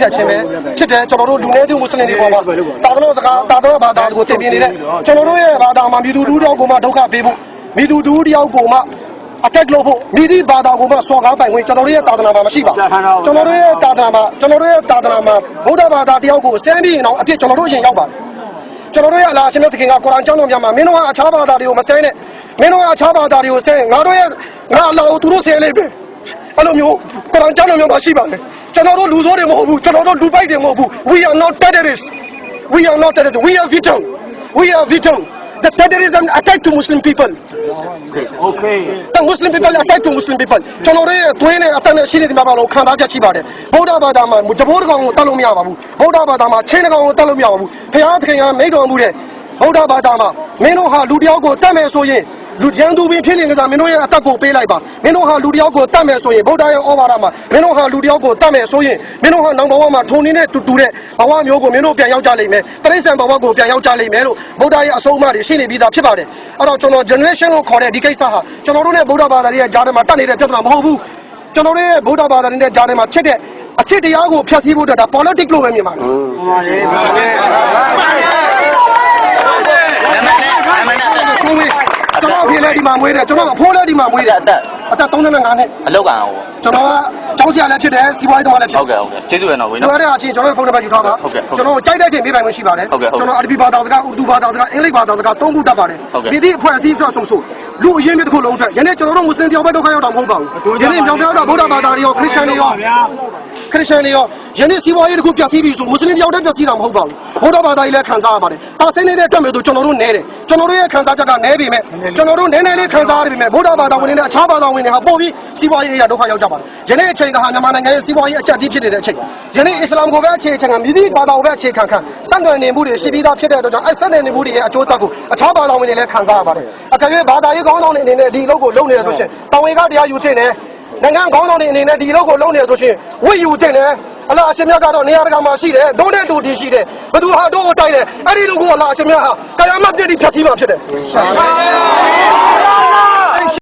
ဖြတ်ခြင်းပဲဖြစ်တယ်ကျွန်တော်တို့လူနည်းစုမွတ်စလင်တွေပေါ်မှာတာသနာစကားတာသနာဘာသာကိုတင်ပြနေတဲ့ကျွန်တော်တို့ရဲ့ဘာသာမှာမြူတူတူတယောက်ကိုမှဒုက္ခပေးဖို့မြူတူတူတယောက်ကိုမှ attack လုပ်ဖို့မိသည့်ဘာသာကိုမှစော်ကားပိုင်ခွင့်ကျွန်တော်တို့ရဲ့တာသနာမှာမရှိပါဘူးကျွန်တော်တို့ရဲ့တာသနာမှာကျွန်တော်တို့ရဲ့တာသနာမှာဗုဒ္ဓဘာသာတယောက်ကိုဆန်းပြီးရင်တော့အဖြစ်ကျွန်တော်တို့အရင်ရောက်ပါတယ်ကျွန်တော်တို့ရဲ့အလားရှင်မြတ်သခင်ကကုရ်အာန်ကျမ်းတော်များမှာမင်းတို့ကအခြားဘာသာတွေကိုမဆဲနဲ့မင်းတို့ကအခြားဘာသာတွေကိုဆဲငါတို့ရဲ့ငါအလောင်းကိုသူတို့ဆဲလိုက်ပဲ အဲ့လိုမျိုးကုရ်အာန်ကျမ်းတော်များမှာရှိပါတယ်ကျွန်တော်တို့လူဆိုးတွေမဟုတ်ဘူးကျွန်တော်တို့လူပိုက်တွေမဟုတ်ဘူး we are not terrorists we are not terrorists we are victim we are victim the terrorism attack to muslim people the muslim people attack to muslim people ကျွန်တော်တို့ရဲ့သွေးနဲ့အသက်နဲ့ရှိနေဒီမှာပါလို့ခံစားချက်ရှိပါတယ်ဗုဒ္ဓဘာသာမှာတဘိုးတစ်ကောင်ကိုတတ်လို့မရပါဘူးဗုဒ္ဓဘာသာမှာချင်းတစ်ကောင်ကိုတတ်လို့မရပါဘူးဘုရားသခင်ကမိန့်တော်မူတဲ့ဗုဒ္ဓဘာသာမှာမင်းတို့ဟာလူတစ်ယောက်ကိုတတ်မယ်ဆိုရင် လူရန်သူပင်ဖြစ်နေကြစားမင်းတို့ရဲ့အသက်ကိုပေးလိုက်ပါမင်းတို့ဟာလူတစ်ယောက်ကိုတတ်မယ်ဆိုရင်ဗုဒ္ဓရဲ့ဩဝါဒမှာမင်းတို့ဟာလူတစ်ယောက်ကိုတတ်မယ်ဆိုရင်မင်းတို့ဟာနောင်ဘဝမှာထုံနေတဲ့တူတူတဲ့ဘဝမျိုးကိုမင်းတို့ပြန်ရောက်ကြလိမ့်မယ်တရိစ္ဆာန်ဘဝကိုပြန်ရောက်ကြလိမ့်မယ်လို့ဗုဒ္ဓရဲ့အဆုံးအမတွေရှိနေပြီးသားဖြစ်ပါတယ်အဲ့တော့ကျွန်တော် generation ကိုခေါ်တဲ့ဒီကိစ္စဟာကျွန်တော်တို့နဲ့ဗုဒ္ဓဘာသာရဲ့ကြားထဲမှာတက်နေတဲ့ပြဿနာမဟုတ်ဘူးကျွန်တော်တို့ရဲ့ဗုဒ္ဓဘာသာရဲ့ကြားထဲမှာချက်တဲ့အချစ်တရားကိုဖျက်ဆီးဖို့အတွက်ဒါ politics လို့ပဲမြင်ပါတယ်ကိုဝေးကျွန်တော်အဖေ လည်းဒီမှာမွေးတယ်ကျွန်တော်အဖိုးလည်းဒီမှာမွေးတယ်အသက်အသက်35နှစ်အလောက်ကအောင်ကျွန်တော်ကကျောင်းဆရာလည်းဖြစ်တယ်စီးပွားရေးတော်လည်းဖြစ်ဟုတ်ကဲ့ဟုတ်ကဲ့ကျေးဇူးရတော့ဝင်းကျွန်နော်တော်တဲ့အချင်းကျွန်တော်ဖုန်းနံပါတ်ယူထားပါဟုတ်ကဲ့ဟုတ်ကဲ့ကျွန်တော်ကြိုက်တဲ့ချိန်ပေးပိုင်ခွင့်ရှိပါတယ်ဟုတ်ကဲ့ဟုတ်ကဲ့ကျွန်တော်အရဘီဘာသာစကားဥဒူဘာသာစကားအင်္ဂလိပ်ဘာသာစကားသုံးခုတတ်ပါတယ်ဟုတ်ကဲ့ပြည်သည့်အဖွဲ့အစည်းအတွက်ဆုံးဆိုလူအရင်းမြစ်တစ်ခုလုံးအတွက်ယနေ့ကျွန်တော်တို့မွတ်စလင်တယောက်ပဲဒုက္ခရောက်တာမဟုတ်ပါဘူးယနေ့မြောင်မြောက်တာဗုဒ္ဓဘာသာတွေရောခရစ်ယာန်တွေရောခရစ်ယာန်တွေရောယနေ့စီးပွားရေးတစ်ခုပျက်စီးပြီဆိုမွတ်စလင်တယောက်တည်းပျက်စီးတာမဟုတ်ပါဘူးဗုဒ္ဓဘာသာကြီးလည်းခံစားရပါတယ်ပါစိမ့်နေတဲ့အတွက်မျိုးဆိုကျွန်တော်တို့နဲတယ် ကျွန်တော်တို့ရဲ့ခံစားချက်ကနဲပေမဲ့ကျွန်တော်တို့နဲနဲလေးခံစားရပေမဲ့ဗုဒ္ဓဘာသာဝင်တွေနဲ့အခြားဘာသာဝင်တွေဟာပို့ပြီးစီးပွားရေးအရာဒုက္ခရောက်ကြပါတယ်ယနေ့အချိန်ကဟာမြန်မာနိုင်ငံရဲ့စီးပွားရေးအကျပ်တီးဖြစ်နေတဲ့အချိန်ယနေ့အစ္စလာမ်ကိုပဲအခြေခံခံမြည်သည့်ဘာသာကိုပဲအခြေခံခံစံတွယ်နေမှုတွေရှိပြီးသားဖြစ်တဲ့အတွက်ကြောင့်အဲစံတွယ်နေမှုတွေရဲ့အကျိုးသက်ကိုအခြားဘာသာဝင်တွေလည်းခံစားရပါတယ်အကယ်၍ဘာသာရေးကောင်းဆောင်တွေအနေနဲ့ဒီအလုပ်ကိုလုပ်နေရဆိုရှင်တောင်ဝေကတရားယူတင်တယ်နိုင်ငံကောင်းဆောင်တွေအနေနဲ့ဒီအလုပ်ကိုလုပ်နေရဆိုရှင်ဝိယူတင်တယ် အလားအရှင်မြတ်ကတော့နေရာတကာမှာရှိတယ်ဒုနဲ့တူတည်ရှိတယ်ဘသူဟာတို့ကိုတိုက်တယ်အဲ့ဒီလူကိုအလားအရှင်မြတ်ဟာကာယမတ္တိဖြတ်စည်းမှာဖြစ်တယ်